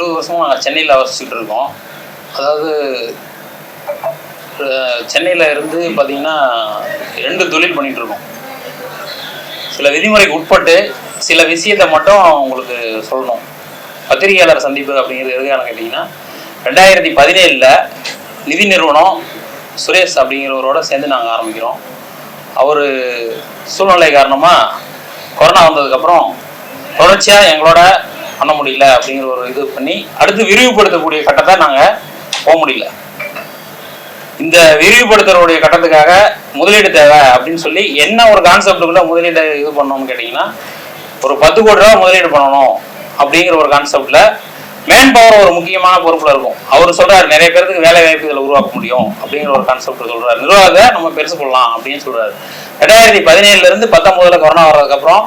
இருபது வருஷமாக நாங்கள் சென்னையில் வசிச்சுட்டு இருக்கோம். அதாவது சென்னையில் இருந்து பார்த்தீங்கன்னா ரெண்டு தொழில் பண்ணிகிட்ருக்கோம் இருக்கோம். சில விதிமுறைக்கு உட்பட்டு சில விஷயத்தை மட்டும் உங்களுக்கு சொல்லணும். பத்திரிகையாளர் சந்திப்பு அப்படிங்கிறது எதுக்கான கேட்டிங்கன்னா ரெண்டாயிரத்தி பதினேழில் நிதி நிறுவனம் சுரேஷ் அப்படிங்கிறவரோட சேர்ந்து நாங்கள் ஆரம்பிக்கிறோம். அவர் சூழ்நிலை காரணமாக கொரோனா வந்ததுக்கப்புறம் தொடர்ச்சியாக எங்களோட பண்ண முடியல அப்படிங்கிற ஒரு இது பண்ணி அடுத்து விரிவுபடுத்தக்கூடிய கட்டத்தை நாங்கள் போக முடியல. இந்த விரிவுபடுத்துறவுடைய கட்டத்துக்காக முதலீடு தேவை அப்படின்னு சொல்லி என்ன ஒரு கான்செப்டுக்குள்ள முதலீடு இது பண்ணோம்னு கேட்டிங்கன்னா ஒரு பத்து கோடி ரூபா முதலீடு பண்ணணும் அப்படிங்கிற ஒரு கான்செப்ட்ல மேன் பவர் ஒரு முக்கியமான பொறுப்புல இருக்கும். அவர் சொல்கிறார் நிறைய பேருக்கு வேலை வாய்ப்பு இதில் உருவாக்க முடியும் அப்படிங்கிற ஒரு கான்செப்ட் சொல்றாரு. நிர்வாகத்தை நம்ம பெருசு கொள்ளலாம் அப்படின்னு சொல்றாரு. ரெண்டாயிரத்தி பதினேழுல இருந்து பத்தொன்பதுல கொரோனா வர்றதுக்கு அப்புறம்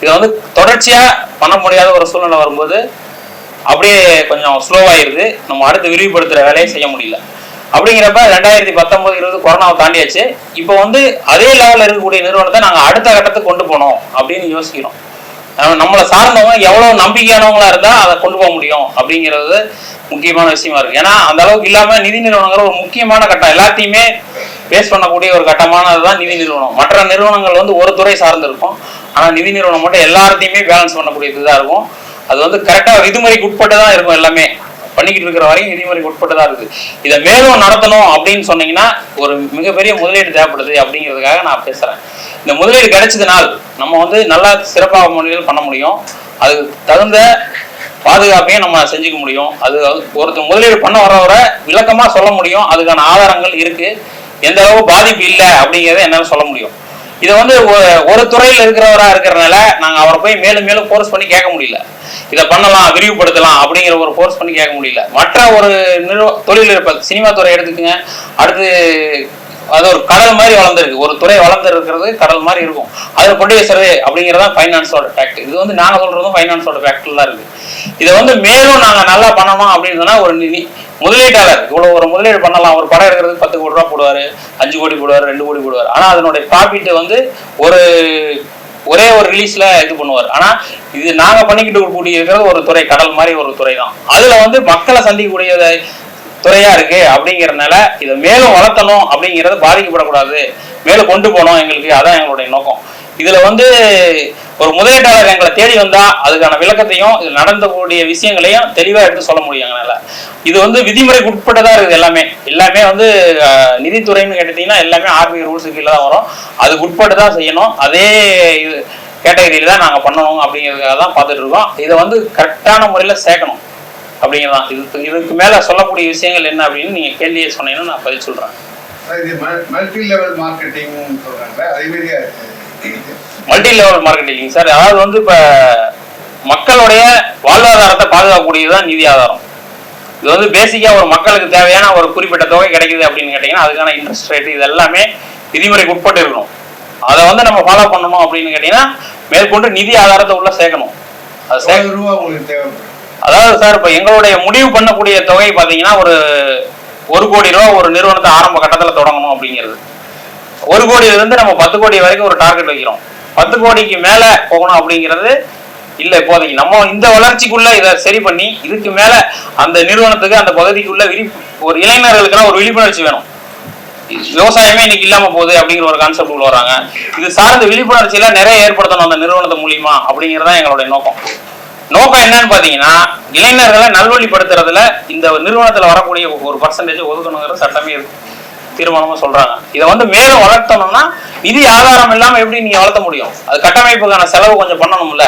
இதை வந்து தொடர்ச்சியாக பண்ண முடியாத ஒரு சூழ்நிலை வரும்போது அப்படியே கொஞ்சம் ஸ்லோவாயிருது நம்ம அடுத்து விரிவுபடுத்துகிற வேலையை செய்ய முடியல. அப்படிங்கிறப்ப ரெண்டாயிரத்தி பத்தொன்பது இருபது கொரோனாவை தாண்டியாச்சு. இப்போ வந்து அதே லெவலில் இருக்கக்கூடிய நிறுவனத்தை நாங்கள் அடுத்த கட்டத்துக்கு கொண்டு போனோம் அப்படின்னு யோசிக்கிறோம். நம்மளை சார்ந்தவங்க எவ்வளோ நம்பிக்கையானவங்களா இருந்தால் அதை கொண்டு போக முடியும் அப்படிங்கிறது முக்கியமான விஷயமா இருக்கு. ஏன்னா அந்த அளவுக்கு இல்லாமல் நிதி நிறுவனங்கிற ஒரு முக்கியமான கட்டம். எல்லாத்தையுமே பேஸ் பண்ணக்கூடிய ஒரு கட்டமானது தான் நிதி நிறுவனம். மற்ற நிறுவனங்கள் வந்து ஒரு துறை சார்ந்து இருக்கும். ஆனால் நிதி நிறுவனம் மட்டும் எல்லாத்தையுமே பேலன்ஸ் பண்ணக்கூடிய இதுதான் இருக்கும். அது வந்து கரெக்டாக விதிமுறைக்கு உட்பட்டு தான் இருக்கும் எல்லாமே. பண்ணிக்கிட்டு இருக்கிற வரையும் விதிமுறைக்கு உட்பட்டு தான் இருக்குது இதை மேலும் நடத்தணும் அப்படின்னு சொன்னீங்கன்னா ஒரு மிகப்பெரிய முதலீடு தேவைப்படுது அப்படிங்கிறதுக்காக நான் பேசுறேன். இந்த முதலீடு கிடைச்சதுனால் நம்ம வந்து நல்லா சிறப்பாக முறையில் பண்ண முடியும். அதுக்கு தகுந்த பாதுகாப்பையும் நம்ம செஞ்சுக்க முடியும். அது ஒருத்தர் முதலீடு பண்ண வரவரை விளக்கமாக சொல்ல முடியும். அதுக்கான ஆதாரங்கள் இருக்கு. எந்த அளவு பாதிப்பு இல்லை அப்படிங்கிறத என்னால் சொல்ல முடியும். இதை வந்து ஒரு துறையில் இருக்கிறவரா இருக்கிறனால நாங்கள் அவரை போய் மேலும் மேலும் ஃபோர்ஸ் பண்ணி கேட்க முடியல. இதை பண்ணலாம் விரிவுபடுத்தலாம் அப்படிங்கிற ஒரு ஃபோர்ஸ் பண்ணி கேட்க முடியல. மற்ற ஒரு நிறுவ தொழில் இருப்ப சினிமா துறை எடுத்துக்கங்க. அடுத்து அது ஒரு கடல் மாதிரி வளர்ந்துருக்கு. ஒரு துறை வளர்ந்து இருக்கிறது கடல் மாதிரி இருக்கும். அதில் கொண்டு போய் அப்படிங்கிறது தான் ஃபைனான்ஸோட ஃபேக்ட் இது வந்து நாங்க சொல்றதும் ஃபைனான்ஸோட ஃபேக்ட்ல தான் இருக்கு. இதை வந்து மேலும் நாங்க நல்லா பண்ணணும் அப்படின்னு சொன்னா ஒரு நிதி முதலீட்டாளர் இவ்வளவு ஒரு முதலீடு பண்ணலாம். ஒரு படம் எடுக்கிறதுக்கு பத்து கோடி ரூபா போடுவாரு அஞ்சு கோடி போடுவாரு ரெண்டு கோடி போடுவார். ஆனா அதனுடைய ப்ராஃபிட் வந்து ஒரு ஒரே ஒரு ரிலீஸ்ல இது பண்ணுவார். ஆனா இது நாங்க பண்ணிக்கிட்டு கூடிய இருக்கிறது ஒரு துறை கடல் மாதிரி ஒரு துறை தான். அதுல வந்து மக்களை சந்திக்கக்கூடியதை துறையா இருக்கு அப்படிங்கிறதுனால இதை மேலும் வளர்த்தணும் அப்படிங்கிறது பாதிக்கப்படக்கூடாது. மேலும் கொண்டு போகணும் எங்களுக்கு அதான் எங்களுடைய நோக்கம். இதுல வந்து ஒரு முதலீட்டாளர் எங்களை தேடி வந்தா அதுக்கான விளக்கத்தையும் இது நடந்தக்கூடிய விஷயங்களையும் தெளிவா எடுத்து சொல்ல முடியும் எங்களால. இது வந்து விதிமுறைக்கு உட்பட்டதா இருக்குது எல்லாமே. எல்லாமே வந்து நிதித்துறைன்னு கேட்டீங்கன்னா எல்லாமே ஆர்பிஐ ரூல்ஸுக்கு கீழே தான் வரும். அதுக்கு உட்பட்டு தான் செய்யணும். அதே இது கேட்டகரியில தான் நாங்கள் பண்ணணும் அப்படிங்கிறதுக்காக தான் பார்த்துட்டு இருக்கோம். இதை வந்து கரெக்டான முறையில் சேர்க்கணும். அப்படிங்கிறதான் இது இதுக்கு மேல சொல்லக்கூடிய விஷயங்கள் என்ன அப்படின்னு நீங்க கேள்வியை சொன்னீங்கன்னா நான் பதில் சொல்றேன். இது multi level marketing multi level marketing sir அதாவது வந்து இப்ப மக்களுடைய வாழ்வாதாரத்தை பாதுகாக்கக்கூடியதுதான் நிதி ஆதாரம். இது வந்து பேசிக்கா ஒரு மக்களுக்கு தேவையான ஒரு குறிப்பிட்ட தொகை கிடைக்குது அப்படின்னு கேட்டீங்கன்னா அதுக்கான இன்ட்ரெஸ்ட் ரேட் இது எல்லாமே விதிமுறைக்கு உட்பட்டு இருக்கணும். அதை வந்து நம்ம ஃபாலோ பண்ணணும் அப்படின்னு கேட்டீங்கன்னா மேற்கொண்டு நிதி ஆதாரத்தை உள்ள சேர்க்கணும். அது சே எவ்வளவு ரூபா உங்களுக்கு தேவைப்படும் அதாவது சார் இப்போ எங்களுடைய முடிவு பண்ணக்கூடிய தொகை பார்த்தீங்கன்னா ஒரு ஒரு கோடி ரூபா ஒரு நிறுவனத்தை ஆரம்ப கட்டத்தில் தொடங்கணும் அப்படிங்கிறது. ஒரு கோடியிலிருந்து நம்ம பத்து கோடி வரைக்கும் ஒரு டார்கெட் வைக்கிறோம். பத்து கோடிக்கு மேலே போகணும் அப்படிங்கிறது இல்லை இப்போதைக்கு. நம்ம இந்த வளர்ச்சிக்குள்ள இதை சரி பண்ணி இதுக்கு மேலே அந்த நிறுவனத்துக்கு அந்த பகுதிக்குள்ள விழி ஒரு இளைஞர்களுக்கெல்லாம் ஒரு விழிப்புணர்ச்சி வேணும். விவசாயமே இன்னைக்கு இல்லாம போகுது அப்படிங்கிற ஒரு கான்செப்ட் உள்ள வராங்க. இது சார்ந்த விழிப்புணர்ச்சியில நிறைய ஏற்படுத்தணும் அந்த நிறுவனத்து மூலியமா அப்படிங்கறதுதான் எங்களுடைய நோக்கம். நோக்கம் என்னன்னு பாத்தீங்கன்னா இளைஞர்களை நல்வழிப்படுத்துறதுல இந்த நிறுவனத்துல வரக்கூடிய ஒரு பர்சன்டேஜ் ஒதுக்கணுங்கிற சட்டமே இருக்கு. தீர்மானமா சொல்றாங்க. இதை வந்து மேலும் வளர்த்தணும்னா நிதி ஆதாரம் இல்லாம எப்படி நீங்க வளர்த்த முடியும்? அது கட்டமைப்புக்கான செலவு கொஞ்சம் பண்ணணும்ல.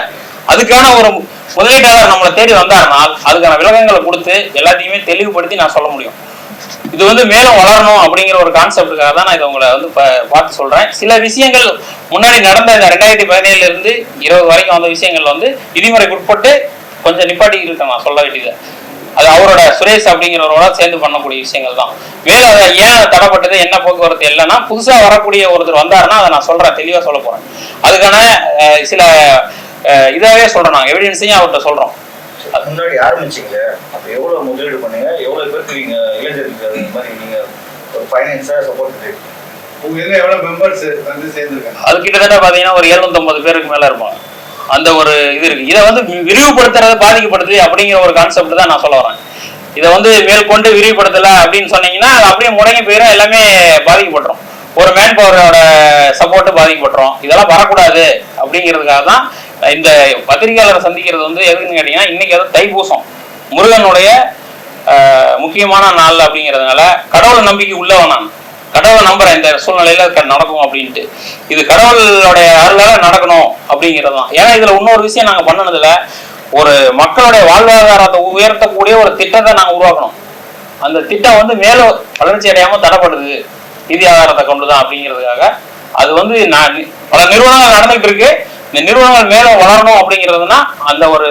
அதுக்கான ஒரு முதலீட்டாளர் நம்மளை தேடி வந்தாருனால் அதுக்கான விலகங்களை கொடுத்து எல்லாத்தையுமே தெளிவுபடுத்தி நான் சொல்ல முடியும். இது வந்து மேலும் வளரணும் அப்படிங்கிற ஒரு கான்செப்டுக்காக தான் நான் இதை உங்களை வந்து பார்த்து சொல்றேன். சில விஷயங்கள் முன்னாடி நடந்த இந்த ரெண்டாயிரத்தி பதினேழுல இருந்து இருபது வரைக்கும் வந்த விஷயங்கள் வந்து விதிமுறைக்கு உட்பட்டு கொஞ்சம் நிப்பாட்டி இருக்கேன் நான் சொல்ல வேண்டியது. அது அவரோட சுரேஷ் அப்படிங்கிறவரோட சேர்ந்து பண்ணக்கூடிய விஷயங்கள் தான். மேலும் அதை ஏன் தடைப்பட்டது என்ன போக்குவரத்து இல்லைன்னா புதுசா வரக்கூடிய ஒருத்தர் வந்தாருன்னா அதை நான் சொல்றேன் தெளிவா சொல்ல போறேன். அதுக்கான சில இதாகவே இதாவே சொல்றேன் நாங்கள் எவிடன்ஸையும் அவர்கிட்ட சொல்றோம். அதுக்கு முன்னாடி ஆரம்பிச்சீங்க அப்ப எவ்வளவு முதலீடு பண்ணீங்க? எவ்வளவு பேருக்கு நீங்க இளைஞருக்கு அது மாதிரி நீங்க ஒரு ஃபைனான்ஸா சப்போர்ட் பண்ணிருக்கீங்க உங்க இதுல எவ்வளவு மெம்பர்ஸ் வந்து சேர்ந்துருக்காங்க? அது கிட்டத்தட்ட பாத்தீங்கன்னா ஒரு 750 பேருக்கு மேல இருப்பாங்க. அந்த ஒரு இது இருக்கு. இதை வந்து விரிவுபடுத்துறது பாதிக்கப்படுது அப்படிங்கிற ஒரு கான்செப்ட் தான் நான் சொல்ல வரேன். இதை வந்து மேற்கொண்டு விரிவுபடுத்தல அப்படின்னு சொன்னீங்கன்னா அது அப்படியே முடங்கி போயிடும் எல்லாமே பாதிக்கப்பட்டுரும். ஒரு மேன் பவரோட சப்போர்ட்டு பாதிக்கப்பட்டுரும். இதெல்லாம் வரக்கூடாது அப்படிங்கிறதுக்காக தான் இந்த பத்திரிகையாளரை சந்திக்கிறது வந்து எதுக்குன்னு கேட்டீங்கன்னா இன்னைக்கு அது தைப்பூசம். முருகனுடைய முக்கியமான நாள் அப்படிங்கிறதுனால கடவுளை நம்பிக்கை உள்ளவன் நான். கடவுளை நம்புறேன் இந்த சூழ்நிலையில நடக்கும் அப்படின்ட்டு. இது கடவுளுடைய அருளால நடக்கணும் அப்படிங்கிறது தான். ஏன்னா இதுல இன்னொரு விஷயம் நாங்க பண்ணனதுல ஒரு மக்களுடைய வாழ்வாதாரத்தை உயர்த்தக்கூடிய ஒரு திட்டத்தை நாங்க உருவாக்கணும். அந்த திட்டம் வந்து மேலும் வளர்ச்சி அடையாம தடைப்படுது. நிதி ஆதாரத்தை கொண்டுதான் அப்படிங்கிறதுக்காக. அது வந்து நான் பல நிறுவனங்கள் நடந்துகிட்டு இருக்கு. இந்த நிறுவனங்கள் மேலும் வளரணும் அப்படிங்கிறதுனா அந்த ஒரு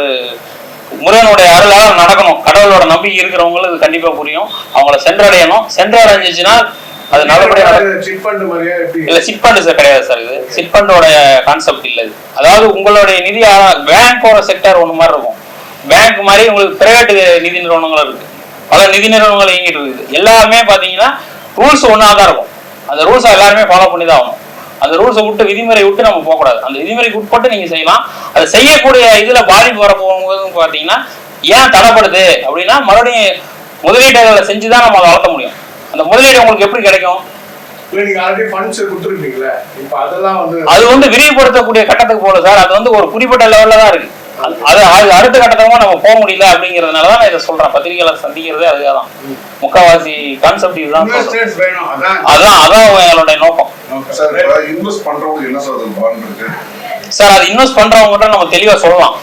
முருகனுடைய அருளால நடக்கணும். கடவுளோட நம்பிக்கை இருக்கிறவங்களுக்கு இது கண்டிப்பா புரியும். அவங்கள சென்றடையணும். சென்றடைஞ்சிச்சுன்னா அது நல்லபடியா நடக்கும் சிட் ஃபண்ட் மாதிரியா எப்படி? இல்ல சிட் ஃபண்ட் சார் கிடையாது சார் இது. சிட் ஃபண்டோட கான்செப்ட் இல்ல இது. அதாவது உங்களுடைய நிதி பேங்கோட செக்டர் ஒண்ணு மாதிரி இருக்கும். பேங்க் மாதிரி உங்களுக்கு பிரைவேட் நிதி நிறுவனங்கள் இருக்கு. பல நிதி நிறுவனங்கள் இயங்கிட்டு இருக்குது. எல்லாமே பாத்தீங்கன்னா ரூல்ஸ் ஒண்ணா தான் இருக்கும். அந்த ரூல்ஸை எல்லாருமே ஃபாலோ பண்ணி தான் ஆகணும். அந்த ரூல்ஸை விட்டு விதிமுறை விட்டு நம்ம போகக்கூடாது. அந்த விதிமுறைக்கு உட்பட்டு நீங்க செய்யலாம். அது செய்யக்கூடிய இதுல பாதிப்பு வர போகும்போது பாத்தீங்கன்னா ஏன் தடைப்படுது அப்படின்னா மறுபடியும் முதலீடுகளை செஞ்சு தான் நம்ம அதை வளர்த்த முடியும். அந்த முதலீடு உங்களுக்கு எப்படி கிடைக்கும்? அது வந்து விரிவுபடுத்தக்கூடிய கட்டத்துக்கு போகல சார். அது வந்து ஒரு குறிப்பிட்ட லெவல்ல தான் இருக்கு. அது அது அடுத்த கட்டத்துக்கு நம்ம போக முடியல அப்படிங்கறதுனால தான் நான் இதை சொல்றேன். பத்திரிகையாளர் சந்திக்கிறதே அதுதான். தான் முக்காவாசி கான்செப்ட் இதுதான் அதான். அதான் எங்களுடைய நோக்கம். சார் அது இன்வெஸ்ட் பண்றவங்க நம்ம தெளிவா சொல்லலாம்.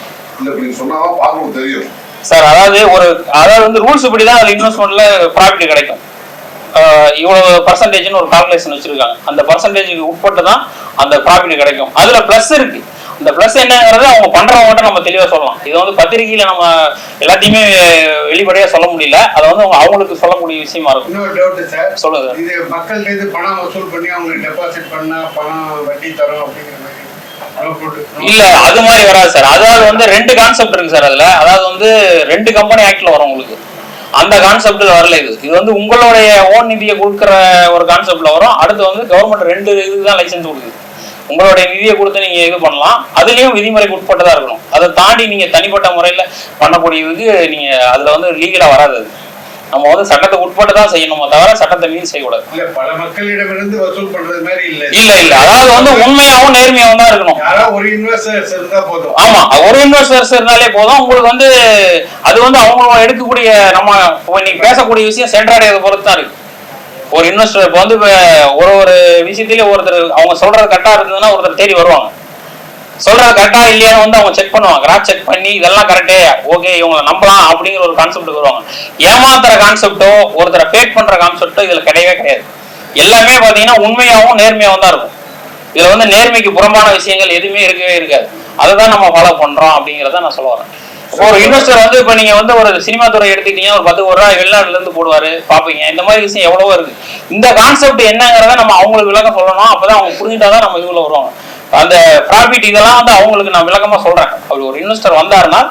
சார் அதாவது ஒரு அதாவது வந்து ரூல்ஸ் படி தான் அதுல இன்வெஸ்ட்மெண்ட்ல ப்ராஃபிட் கிடைக்கும். இவ்வளவு பர்சன்டேஜ்னு ஒரு கால்குலேஷன் வச்சிருக்காங்க. அந்த பர்சன்டேஜுக்கு உட்பட்டு தான் அந்த ப்ராஃபிட் கிடைக்கும். அதுல ப்ளஸ் இருக்கு. அந்த ப்ளஸ் என்னங்கிறது அவங்க பண்றவங்ககிட்ட நம்ம தெளிவா சொல்லலாம். இது வந்து பத்திரிகையில நம்ம எல்லாத்தையுமே வெளிப்படையா சொல்ல முடியல. அதை வந்து அவங்க அவங்களுக்கு சொல்லக்கூடிய விஷயமா இருக்கும். இன்னொரு டவுட் சார் சொல்லுங்க. இது மக்கள்கிட்ட இருந்து பணம் வசூல் பண்ணி அவங்களுக்கு டெபாசிட் பண்ணா பணம் வட்டி தரும் அப்படிங்கிற மாதிரி. இல்ல அது மாதிரி வராது சார் அதாவது வந்து ரெண்டு கான்செப்ட் இருக்கு சார் அதுல. அதாவது வந்து ரெண்டு கம்பெனி ஆக்ட்ல வரும் உங்களுக்கு. அந்த கான்செப்ட்ல வரல இது. இது வந்து உங்களுடைய ஓன் நிதியை கொடுக்குற ஒரு கான்செப்ட்ல வரும். அடுத்து வந்து கவர்மெண்ட் ரெண்டு இதுக்கு தான் லைசன்ஸ் கொடுக்குது. உங்களுடைய நிதியை கொடுத்து நீங்க இது பண்ணலாம். அதுலயும் விதிமுறைக்கு உட்பட்டதா இருக்கணும். அதை தாண்டி நீங்க தனிப்பட்ட முறையில பண்ணக்கூடிய நீங்க அதுல வந்து லீகலா வராது அது. நம்ம வந்து சட்டத்துக்கு உட்பட்டு தான் செய்யணுமே தவிர சட்டத்தை மீறி செய்யக்கூடாது. இல்ல பல மக்களிடமிருந்து வசூல் பண்றது மாதிரி இல்ல. இல்ல இல்ல. அதாவது வந்து உண்மையாவும் நேர்மையாவும் தான் இருக்கணும். ஒரு இன்வெஸ்டர்ஸ் இருந்தா போதும். ஆமா ஒரு இன்வெஸ்டர்ஸ் இருந்தாலே போதும். உங்களுக்கு வந்து அது வந்து அவங்க எடுக்கக்கூடிய நம்ம நீங்க பேசக்கூடிய விஷயம் சென்றடையதை பொறுத்து தான் இருக்கு. ஒரு இன்வெஸ்டர் இப்போ வந்து இப்போ ஒரு ஒரு விஷயத்திலேயே ஒருத்தர் அவங்க சொல்றது கரெக்டாக இருந்ததுன்னா ஒருத்தர் தேடி வருவாங்க. சொல்றது கரெக்டா இல்லையான்னு வந்து அவங்க செக் பண்ணுவாங்க. கிராஃப் செக் பண்ணி இதெல்லாம் கரெக்டே ஓகே இவங்களை நம்பலாம் அப்படிங்கிற ஒரு கான்செப்ட் வருவாங்க. ஏமாத்துற கான்செப்டோ ஒருத்தரை பேக் பண்ற கான்செப்டோ இதுல கிடையவே கிடையாது. எல்லாமே பாத்தீங்கன்னா உண்மையாகவும் நேர்மையாகவும் தான் இருக்கும். இதுல வந்து நேர்மைக்கு புறம்பான விஷயங்கள் எதுவுமே இருக்கவே இருக்காது. அதை தான் நம்ம ஃபாலோ பண்றோம் அப்படிங்கிறத நான் சொல்ல வரேன். ஒரு இன்வெஸ்டர் வந்து இப்போ நீங்க வந்து ஒரு சினிமா துறை எடுத்துக்கிட்டீங்க ஒரு பத்து கோடி ரூபாய் வெளிநாட்டுல இருந்து போடுவாரு பாப்பீங்க. இந்த மாதிரி விஷயம் எவ்வளவோ இருக்கு. இந்த கான்செப்ட் என்னங்கிறத நம்ம அவங்களுக்கு விளக்கம் சொல்லணும். அப்பதான் அவங்க புரிஞ்சுட்டாதான் நம்ம இதுல வருவாங்க. அந்த ப்ராஃபிட் இதெல்லாம் வந்து அவங்களுக்கு நான் விளக்கமா சொல்றேன். அவர் ஒரு இன்வெஸ்டர் வந்தாருன்னா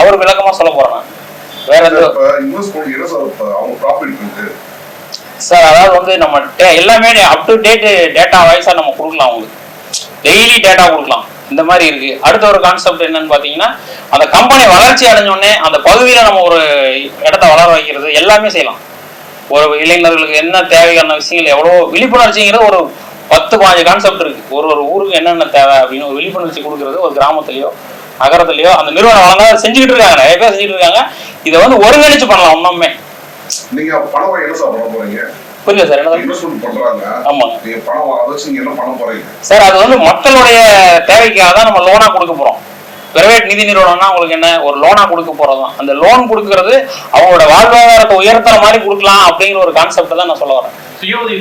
அவர் விளக்கமா சொல்ல போறேன். வேற சார் அதாவது வந்து நம்ம எல்லாமே அப் டு டேட் டேட்டா வைஸா நம்ம கொடுக்கலாம் அவங்களுக்கு. டெய்லி டேட்டா கொடுக்கலாம். இந்த மாதிரி இருக்கு. அடுத்த ஒரு கான்செப்ட் என்னன்னு பாத்தீங்கன்னா அந்த கம்பெனி வளர்ச்சி அடைஞ்சோடனே அந்த பகுதியில நம்ம ஒரு இடத்த வளர வைக்கிறது எல்லாமே செய்யலாம். ஒரு இளைஞர்களுக்கு என்ன தேவையான விஷயங்கள் எவ்வளோ விழிப்புணர்ச்சிங்கிறது ஒரு பத்து பாஞ்சு கான்செப்ட் இருக்கு. ஒரு ஒரு ஊருக்கு என்னென்ன தேவை அப்படின்னு ஒரு விழிப்புணர்ச்சி கொடுக்கறது ஒரு கிராமத்துலயோ நகரத்துலயோ அந்த நிறுவனம் வளர்ந்தா செஞ்சுக்கிட்டு இருக்காங்க. நிறைய பேர் செஞ்சுட்டு இருக்காங்க. இதை வந்து ஒருங்கிணைச்சு பண்ணலாம் இன்னுமே நீங்க பணம் என்ன சார் பண்ண போறீங்க? புரியல சார்? என்ன சார் அது வந்து மக்களுடைய தேவைக்காக தான் நம்ம லோனா கொடுக்க போறோம். பிரைவேட் நிதி நிறுவனம்னா உங்களுக்கு என்ன? ஒரு லோனா கொடுக்க போறது தான். அந்த லோன் கொடுக்கறது அவங்களோட வாழ்வாதாரத்தை உயர்த்துற மாதிரி கொடுக்கலாம் அப்படிங்கிற ஒரு கான்செப்ட் தான் நான் சொல்ல வரேன். சுய உதவி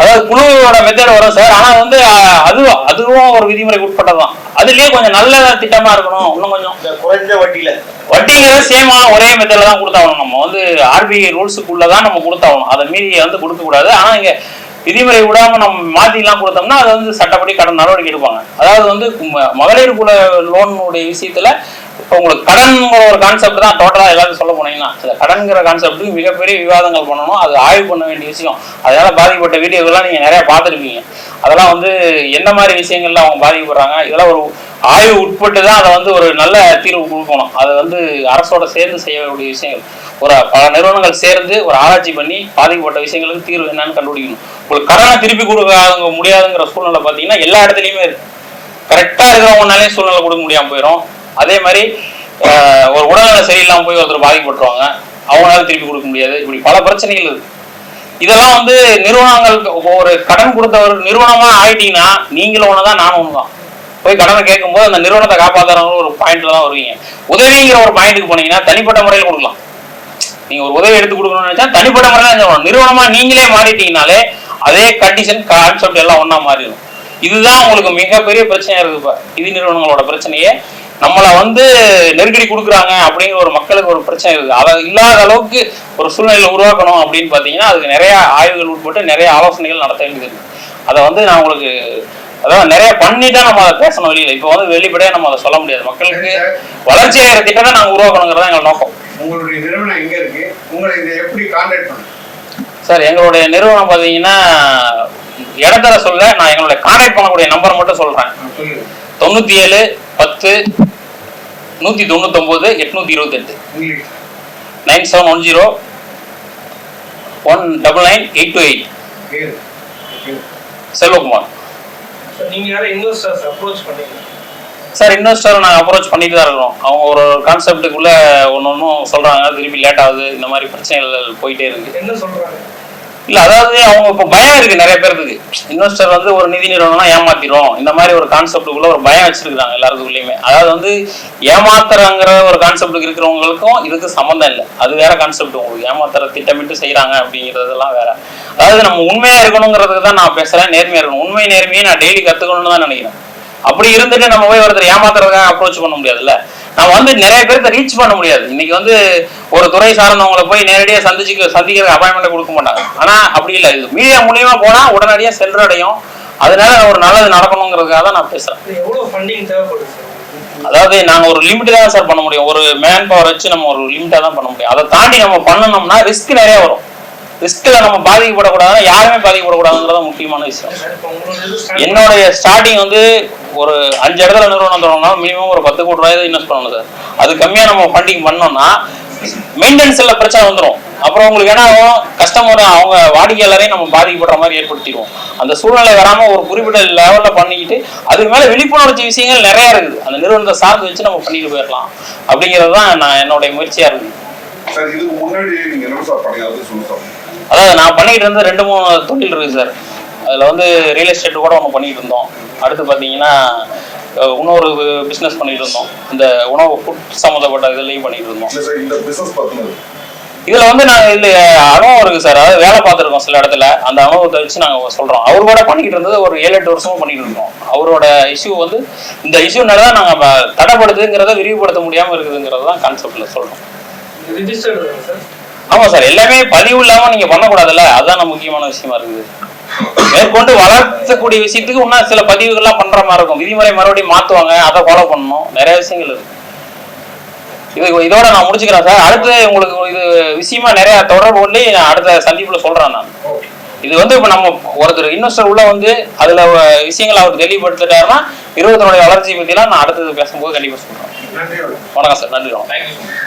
அதாவது குழுவோட மெத்தட் வரும் சார் ஆனா வந்து அதுவும் அதுவும் ஒரு விதிமுறைக்கு உட்பட்டதுதான் அதுலயே கொஞ்சம் நல்ல திட்டமா இருக்கணும். இன்னும் கொஞ்சம். குறைஞ்ச வட்டியில. வட்டிங்கிறது சேமா ஒரே மெத்தட்ல தான் கொடுத்தாகணும். நம்ம வந்து ஆர்பிஐ ரூல்ஸுக்குள்ள தான் நம்ம கொடுத்தாகணும். அதை மீறி வந்து கொடுக்க கூடாது ஆனா இங்க விதிமுறை விடாம நம்ம மாத்திலாம் கொடுத்தோம்னா அது வந்து சட்டப்படி கடன் நடவடிக்கை எடுப்பாங்க. அதாவது வந்து மகளிர் குல லோனுடைய விஷயத்துல இப்போ உங்களுக்கு கடன் ஒரு கான்செப்ட் தான் டோட்டலாக எல்லாரும் சொல்ல போனீங்கன்னா சில கடன்கிற கான்செப்ட்டுக்கு மிகப்பெரிய விவாதங்கள் பண்ணணும். அது ஆய்வு பண்ண வேண்டிய விஷயம். அதனால பாதிக்கப்பட்ட வீடியோக்கெல்லாம் நீங்கள் நிறையா பார்த்துருப்பீங்க. அதெல்லாம் வந்து என்ன மாதிரி விஷயங்கள்ல அவங்க பாதிக்கப்படுறாங்க இதெல்லாம் ஒரு ஆய்வு உட்பட்டு தான் அதை வந்து ஒரு நல்ல தீர்வு கொடுக்கணும். அது வந்து அரசோட சேர்ந்து செய்யக்கூடிய விஷயங்கள். ஒரு பல நிறுவனங்கள் சேர்ந்து ஒரு ஆராய்ச்சி பண்ணி பாதிக்கப்பட்ட விஷயங்களுக்கு தீர்வு என்னன்னு கண்டுபிடிக்கணும். உங்களுக்கு கடனை திருப்பி கொடுக்க முடியாதுங்கிற சூழ்நிலை பார்த்தீங்கன்னா எல்லா இடத்துலையுமே இருக்கு. கரெக்டாக இருக்கிறவங்கனாலே சூழ்நிலை கொடுக்க முடியாமல் போயிடும் அதே மாதிரி ஆஹ், ஒரு உடல்நலம் சரியில்லாமல் போய் ஒருத்தர் பாதிக்கப்பட்டுருவாங்க அவங்களால திருப்பி கொடுக்க முடியாது. இப்படி பல பிரச்சனைகள் இருக்கு. இதெல்லாம் வந்து நிறுவனங்களுக்கு ஒரு கடன் கொடுத்த ஒரு நிறுவனமா ஆயிட்டீங்கன்னா நீங்களும் ஒண்ணுதான் நானும் ஒண்ணுதான். போய் கடனை கேட்கும்போது அந்த நிறுவனத்தை காப்பாத்துறவங்க ஒரு பாயிண்ட்ல தான் வருவீங்க. உதவிங்கிற ஒரு பாயிண்ட்டுக்கு போனீங்கன்னா தனிப்பட்ட முறையில் கொடுக்கலாம். நீங்க ஒரு உதவி எடுத்து கொடுக்கணும்னு நினைச்சா தனிப்பட்ட முறையில் நிறுவனமா நீங்களே மாறிட்டீங்கனாலே அதே கண்டிஷன் கான்செப்ட் எல்லாம் ஒன்னா மாறிடும். இதுதான் உங்களுக்கு மிகப்பெரிய பிரச்சனையா இருக்கு இது நிதி நிறுவனங்களோட பிரச்சனையே. நம்மளை வந்து நெருக்கடி கொடுக்குறாங்க அப்படிங்கிற ஒரு மக்களுக்கு ஒரு பிரச்சனை இருக்கு அதை இல்லாத அளவுக்கு ஒரு சூழ்நிலை உருவாக்கணும் அப்படின்னு பார்த்தீங்கன்னா அதுக்கு நிறைய ஆய்வுகள் உட்பட்டு நிறைய ஆலோசனைகள் நடத்த வேண்டியது அதை வந்து நான் உங்களுக்கு அதாவது நிறைய பண்ணி தான் நம்ம அதை பேசணும் வெளியில. இப்போ வந்து வெளிப்படையா நம்ம அதை சொல்ல முடியாது. மக்களுக்கு வளர்ச்சி ஆகிற திட்டத்தை நாங்கள் உருவாக்கணுங்கிறது எங்கள் நோக்கம். உங்களுடைய நிறுவனம் எங்க இருக்கு? உங்களை இதை எப்படி கான்டாக்ட் பண்ணணும் சார் எங்களுடைய நிறுவனம் பார்த்தீங்கன்னா இடத்தர சொல்ல நான் எங்களுடைய கான்டாக்ட் பண்ணக்கூடிய நம்பர் மட்டும் சொல்றேன். தொண்ணூத்தி ஏழு பத்து நூத்தி தொண்ணூத்தொன்பது எட்நூத்தி இருபத்தெட்டு. Nine seven one zero one double nine eight two eight. Selvakumar. Sir investor நாங்கள் அப்ரோச் பண்ணிட்டு தான் இருக்கிறோம். அவங்க ஒரு கான்செப்டுக்குள்ள ஒன்று ஒன்றும் சொல்றாங்க திருப்பி லேட் ஆகுது இந்த மாதிரி பிரச்சனைகள் போயிட்டே இருக்கு. என்ன சொல்றாங்க? இல்ல அதாவது அவங்க இப்போ பயம் இருக்கு நிறைய பேருக்கு இன்வெஸ்டர் வந்து ஒரு நிதி நிறுவனம் ஏமாத்திரும். இந்த மாதிரி ஒரு கான்செப்டுக்குள்ள ஒரு பயம் வச்சிருக்காங்க எல்லாருக்குள்ளயுமே. அதாவது வந்து ஏமாத்துறாங்கிற ஒரு கான்செப்டுக்கு இருக்கிறவங்களுக்கும் இதுக்கு சம்மந்தம் இல்லை. அது வேற கான்செப்ட் உங்களுக்கு ஏமாத்துற திட்டமிட்டு செய்யறாங்க அப்படிங்கிறதெல்லாம் வேற. அதாவது நம்ம உண்மையா இருக்கணுங்கிறதுக்கு தான் நான் பேசுறேன். நேர்மையா இருக்கணும். உண்மை நேர்மையை நான் டெய்லி கத்துக்கணும்னு தான் நினைக்கிறேன். அப்படி இருந்துட்டு நம்ம போய் ஒருத்தர் ஏமாத்துறதுக்காக அப்ரோச் பண்ண முடியாதுல்ல. நம்ம வந்து நிறைய பேருக்கு ரீச் பண்ண முடியாது. இன்னைக்கு வந்து ஒரு துறை சார்ந்தவங்களை போய் நேரடியாக சந்திச்சு சந்திக்கிற அப்பாயின்மெண்ட் கொடுக்க மாட்டாங்க. ஆனா அப்படி இல்லை. இது மீடியா மூலியமா போனா உடனடியாக சென்றடையும். அதனால ஒரு நல்லது நடக்கணுங்கிறதுக்காக தான் நான் பேசுறேன். அதாவது நாங்க ஒரு லிமிட் தான் சார் பண்ண முடியும். ஒரு மேன் பவர் வச்சு நம்ம ஒரு லிமிட்டா தான் பண்ண முடியும். அதை தாண்டி நம்ம பண்ணணும்னா ரிஸ்க் நிறைய வரும். ரிஸ்க்ல நம்ம பாதிக்கப்படக்கூடாதுன்னா யாருமே பாதிக்கப்படக்கூடாதுங்கிறத முக்கியமான விஷயம். என்னுடைய ஸ்டார்டிங் வந்து ஒரு அஞ்சு இடத்துல நிறுவனம் தொடங்கினா மினிமம் ஒரு பத்து கோடி ரூபாய் இன்வெஸ்ட் பண்ணணும் சார். அது கம்மியா நம்ம ஃபண்டிங் பண்ணோம்னா மெயின்டெனன்ஸ்ல பிரச்சனை வந்துடும் அப்புறம் உங்களுக்கு என்ன ஆகும்? கஸ்டமர் அவங்க வாடிக்கையாளரையும் நம்ம பாதிக்கப்படுற மாதிரி ஏற்படுத்திடுவோம். அந்த சூழ்நிலை வராம ஒரு குறிப்பிட்ட லெவல்ல பண்ணிக்கிட்டு அதுக்கு மேல விழிப்புணர்ச்சி விஷயங்கள் நிறைய இருக்குது. அந்த நிறுவனத்தை சார்ந்து வச்சு நம்ம பண்ணிட்டு போயிடலாம். அப்படிங்கிறது தான் நான் என்னுடைய முயற்சியா இருக்குது. அதாவது நான் பண்ணிட்டு இருந்த ரெண்டு மூணு தொழில் இருக்கு சார். அதில் வந்து ரியல் எஸ்டேட் கூட ஒன்று பண்ணிட்டு இருந்தோம். அடுத்து பார்த்தீங்கன்னா இன்னொரு பிஸ்னஸ் பண்ணிட்டு இருந்தோம். இந்த உணவு ஃபுட் சம்மந்தப்பட்ட இதுலேயும் பண்ணிட்டு இருந்தோம். இதில் வந்து நாங்கள் இதில் அனுபவம் இருக்கு சார். அதாவது வேலை பார்த்துருக்கோம் சில இடத்துல. அந்த அனுபவத்தை வச்சு நாங்கள் சொல்கிறோம் அவர் கூட பண்ணிக்கிட்டு இருந்தது ஒரு ஏழு எட்டு வருஷமா பண்ணிட்டு இருக்கோம் அவரோட இஷ்யூ வந்து இந்த இஷ்யூனால தான் நாங்கள் தடைப்படுதுங்கிறத விரிவுபடுத்த முடியாமல் இருக்குதுங்கிறது தான் கான்செப்டில் சார்? ஆமா சார் எல்லாமே பதிவு இல்லாம நீங்க பண்ணக்கூடாதுல்ல? அதுதான் முக்கியமான விஷயமா இருக்குது. மேற்கொண்டு வளர்த்தக்கூடிய விஷயத்துக்கு இன்னும் சில பதிவுகள்லாம் பண்ற மாதிரி இருக்கும். விதிமுறை மறுபடியும் மாத்துவாங்க அதை ஃபாலோ பண்ணணும். நிறைய விஷயங்கள் இருக்கு. இது இதோட நான் முடிச்சுக்கிறேன் சார். அடுத்து உங்களுக்கு இது விஷயமா நிறைய தொடர்பு கொண்டு நான் அடுத்த சந்திப்புல சொல்றேன் நான். இது வந்து இப்ப நம்ம ஒருத்தர் இன்வெஸ்டர் உள்ள வந்து அதுல விஷயங்கள் அவர் தெளிவுபடுத்திட்டாருன்னா நிறுவனத்தினுடைய வளர்ச்சி பத்திலாம் நான் அடுத்தது பேசும்போது கண்டிப்பா சொல்றேன். வணக்கம் சார். நன்றி வணக்கம்.